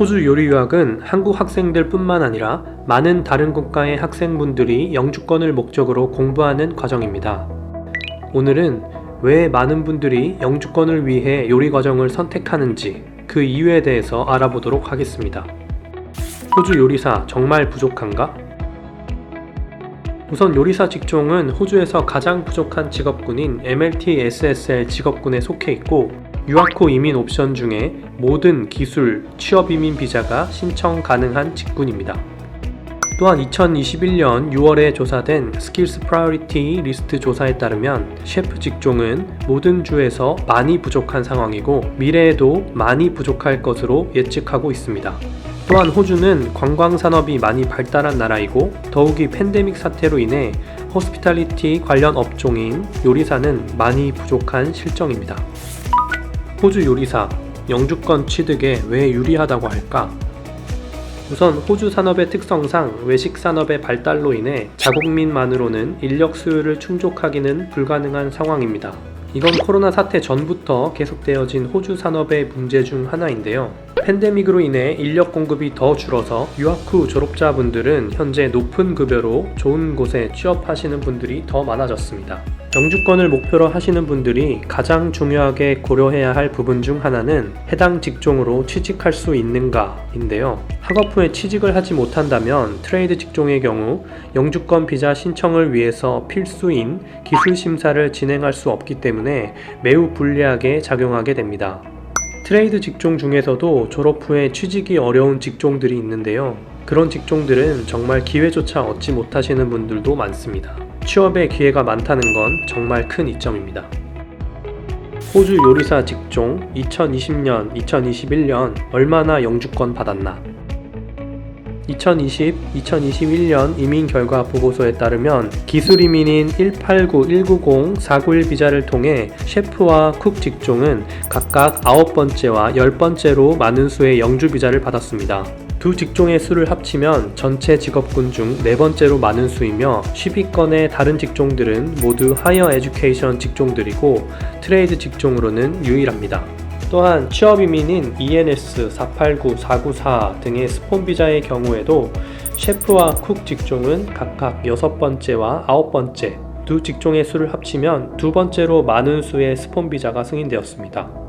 호주 요리 유학은 한국 학생들 뿐만 아니라 많은 다른 국가의 학생분들이 영주권을 목적으로 공부하는 과정입니다. 오늘은 왜 많은 분들이 영주권을 위해 요리 과정을 선택하는지 그 이유에 대해서 알아보도록 하겠습니다. 호주 요리사 정말 부족한가? 우선 요리사 직종은 호주에서 가장 부족한 직업군인 MLT SSL 직업군에 속해 있고 후 이민 옵션 중에 모든 기술, 취업 이민 비자가 신청 가능한 직군입니다. 또한 2021년 6월에 조사된 스킬스 프라이어리티 리스트 조사에 따르면 셰프 직종은 모든 주에서 많이 부족한 상황이고 미래에도 많이 부족할 것으로 예측하고 있습니다. 또한 호주는 관광 산업이 많이 발달한 나라이고 더욱이 팬데믹 사태로 인해 호스피탈리티 관련 업종인 요리사는 많이 부족한 실정입니다. 호주 요리사 영주권 취득에 왜 유리하다고 할까? 우선 호주 산업의 특성상 외식 산업의 발달로 인해 자국민만으로는 인력 수요를 충족하기는 불가능한 상황입니다. 이건 코로나 사태 전부터 계속되어진 호주 산업의 문제 중 하나인데요. 팬데믹으로 인해 인력 공급이 더 줄어서 유학 후 졸업자분들은 현재 높은 급여로 좋은 곳에 취업하시는 분들이 더 많아졌습니다. 영주권을 목표로 하시는 분들이 가장 중요하게 고려해야 할 부분 중 하나는 해당 직종으로 취직할 수 있는가인데요. 학업 후에 취직을 하지 못한다면 트레이드 직종의 경우 영주권 비자 신청을 위해서 필수인 기술 심사를 진행할 수 없기 때문에 매우 불리하게 작용하게 됩니다. 트레이드 직종 중에서도 졸업 후에 취직이 어려운 직종들이 있는데요. 그런 직종들은 정말 기회조차 얻지 못하시는 분들도 많습니다. 취업의 기회가 많다는 건 정말 큰 이점입니다. 호주 요리사 직종 2020년, 2021년 얼마나 영주권 받았나? 2020, 2021년 이민 결과 보고서에 따르면 기술 이민인 189, 190, 491 비자를 통해 셰프와 쿡 직종은 각각 9번째와 10번째로 많은 수의 영주 비자를 받았습니다. 두 직종의 수를 합치면 전체 직업군 중 네 번째로 많은 수이며 10위권의 다른 직종들은 모두 하이어 에듀케이션 직종들이고 트레이드 직종으로는 유일합니다. 또한 취업 이민인 ENS 489, 494 등의 스폰 비자의 경우에도 셰프와 쿡 직종은 각각 여섯 번째와 아홉 번째 두 직종의 수를 합치면 두 번째로 많은 수의 스폰 비자가 승인되었습니다.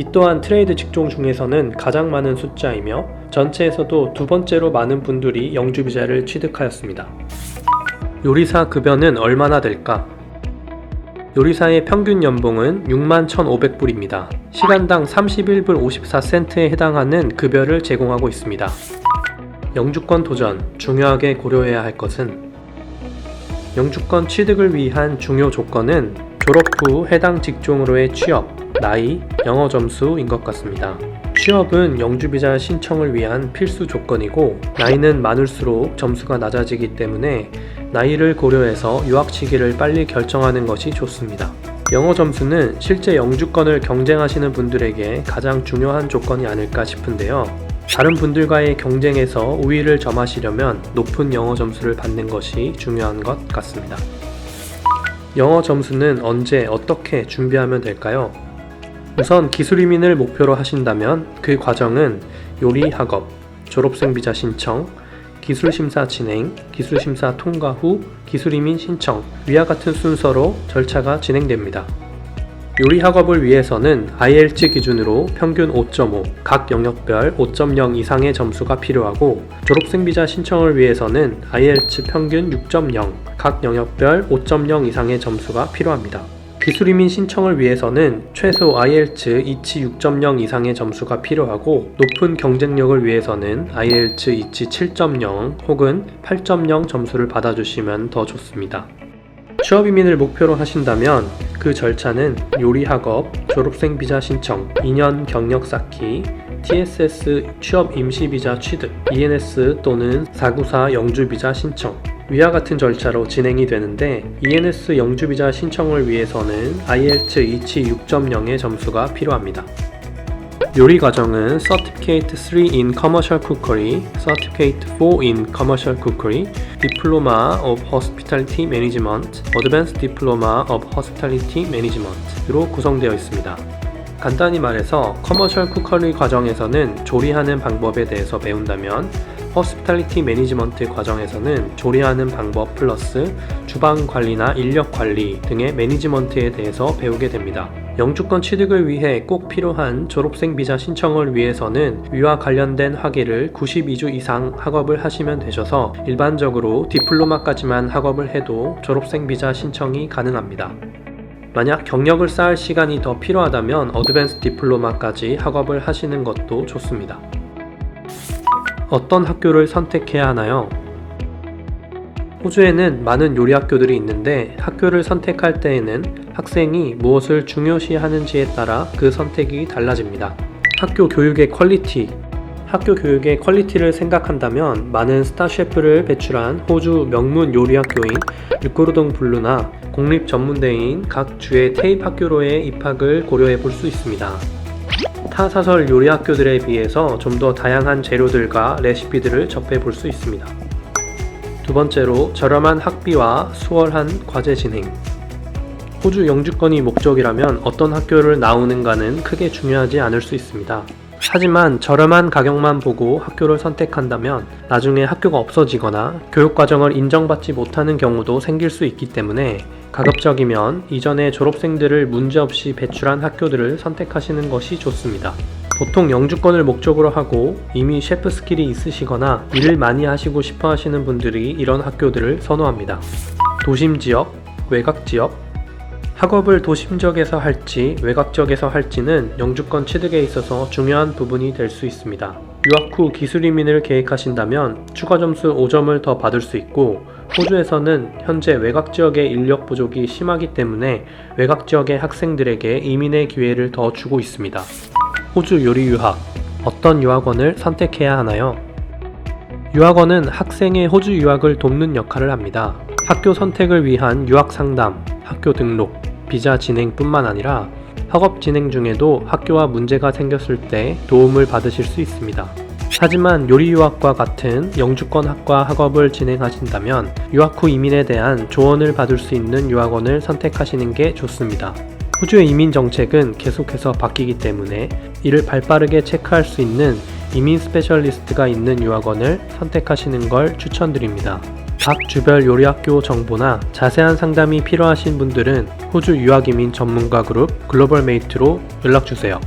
이 또한 트레이드 직종 중에서는 가장 많은 숫자이며 전체에서도 두 번째로 많은 분들이 영주 비자를 취득하였습니다. 요리사 급여는 얼마나 될까? 요리사의 평균 연봉은 6만 1,500불입니다. 시간당 31불 54센트에 해당하는 급여를 제공하고 있습니다. 영주권 도전, 중요하게 고려해야 할 것은 영주권 취득을 위한 중요 조건은 졸업 후 해당 직종으로의 취업, 나이, 영어 점수인 것 같습니다. 취업은 영주비자 신청을 위한 필수 조건이고 나이는 많을수록 점수가 낮아지기 때문에 나이를 고려해서 유학 시기를 빨리 결정하는 것이 좋습니다. 영어 점수는 실제 영주권을 경쟁하시는 분들에게 가장 중요한 조건이 아닐까 싶은데요. 다른 분들과의 경쟁에서 우위를 점하시려면 높은 영어 점수를 받는 것이 중요한 것 같습니다. 영어 점수는 언제 어떻게 준비하면 될까요? 우선 기술 이민을 목표로 하신다면 그 과정은 요리 학업, 졸업생 비자 신청, 기술 심사 진행, 기술 심사 통과 후 기술 이민 신청 위와 같은 순서로 절차가 진행됩니다. 요리 학업을 위해서는 IELTS 기준으로 평균 5.5, 각 영역별 5.0 이상의 점수가 필요하고 졸업생 비자 신청을 위해서는 IELTS 평균 6.0, 각 영역별 5.0 이상의 점수가 필요합니다. 기술 이민 신청을 위해서는 최소 IELTS 2치 6.0 이상의 점수가 필요하고 높은 경쟁력을 위해서는 IELTS 2치 7.0 혹은 8.0 점수를 받아주시면 더 좋습니다. 취업 이민을 목표로 하신다면 그 절차는 요리 학업, 졸업생 비자 신청, 2년 경력 쌓기, TSS 취업 임시 비자 취득, ENS 또는 494 영주 비자 신청, 위와 같은 절차로 진행이 되는데 ENS 영주 비자 신청을 위해서는 IELTS 2치 6.0의 점수가 필요합니다. 요리 과정은 Certificate 3 in Commercial Cookery, Certificate 4 in Commercial Cookery, Diploma of Hospitality Management, Advanced Diploma of Hospitality Management로 구성되어 있습니다. 간단히 말해서 커머셜 쿠커리 과정에서는 조리하는 방법에 대해서 배운다면 호스피탈리티 매니지먼트 과정에서는 조리하는 방법 플러스 주방 관리나 인력 관리 등의 매니지먼트에 대해서 배우게 됩니다. 영주권 취득을 위해 꼭 필요한 졸업생 비자 신청을 위해서는 위와 관련된 학위를 92주 이상 학업을 하시면 되셔서 일반적으로 디플로마까지만 학업을 해도 졸업생 비자 신청이 가능합니다. 만약 경력을 쌓을 시간이 더 필요하다면 어드밴스 디플로마까지 학업을 하시는 것도 좋습니다. 어떤 학교를 선택해야 하나요? 호주에는 많은 요리 학교들이 있는데 학교를 선택할 때에는 학생이 무엇을 중요시 하는지에 따라 그 선택이 달라집니다. 학교 교육의 퀄리티 학교 교육의 퀄리티를 생각한다면 많은 스타 셰프를 배출한 호주 명문 요리 학교인 르코르동 블루나 공립 전문대인 각 주의 테이프 학교로의 입학을 고려해 볼 수 있습니다. 타 사설 요리 학교들에 비해서 좀 더 다양한 재료들과 레시피들을 접해 볼 수 있습니다. 두 번째로 저렴한 학비와 수월한 과제 진행. 호주 영주권이 목적이라면 어떤 학교를 나오는가는 크게 중요하지 않을 수 있습니다. 하지만 저렴한 가격만 보고 학교를 선택한다면 나중에 학교가 없어지거나 교육과정을 인정받지 못하는 경우도 생길 수 있기 때문에 가급적이면 이전에 졸업생들을 문제없이 배출한 학교들을 선택하시는 것이 좋습니다. 보통 영주권을 목적으로 하고 이미 셰프 스킬이 있으시거나 일을 많이 하시고 싶어 하시는 분들이 이런 학교들을 선호합니다. 도심 지역, 외곽 지역, 학업을 도심 지역에서 할지 외곽 지역에서 할지는 영주권 취득에 있어서 중요한 부분이 될 수 있습니다. 유학 후 기술 이민을 계획하신다면 추가 점수 5점을 더 받을 수 있고 호주에서는 현재 외곽 지역의 인력 부족이 심하기 때문에 외곽 지역의 학생들에게 이민의 기회를 더 주고 있습니다. 호주 요리 유학 어떤 유학원을 선택해야 하나요? 유학원은 학생의 호주 유학을 돕는 역할을 합니다. 학교 선택을 위한 유학 상담, 학교 등록, 비자 진행뿐만 아니라 학업 진행 중에도 학교와 문제가 생겼을 때 도움을 받으실 수 있습니다. 하지만 요리 유학과 같은 영주권 학과 학업을 진행하신다면 유학 후 이민에 대한 조언을 받을 수 있는 유학원을 선택하시는 게 좋습니다. 호주의 이민 정책은 계속해서 바뀌기 때문에 이를 발빠르게 체크할 수 있는 이민 스페셜리스트가 있는 유학원을 선택하시는 걸 추천드립니다. 각 주별 요리학교 정보나 자세한 상담이 필요하신 분들은 호주 유학이민 전문가 그룹 글로벌 메이트로 연락 주세요.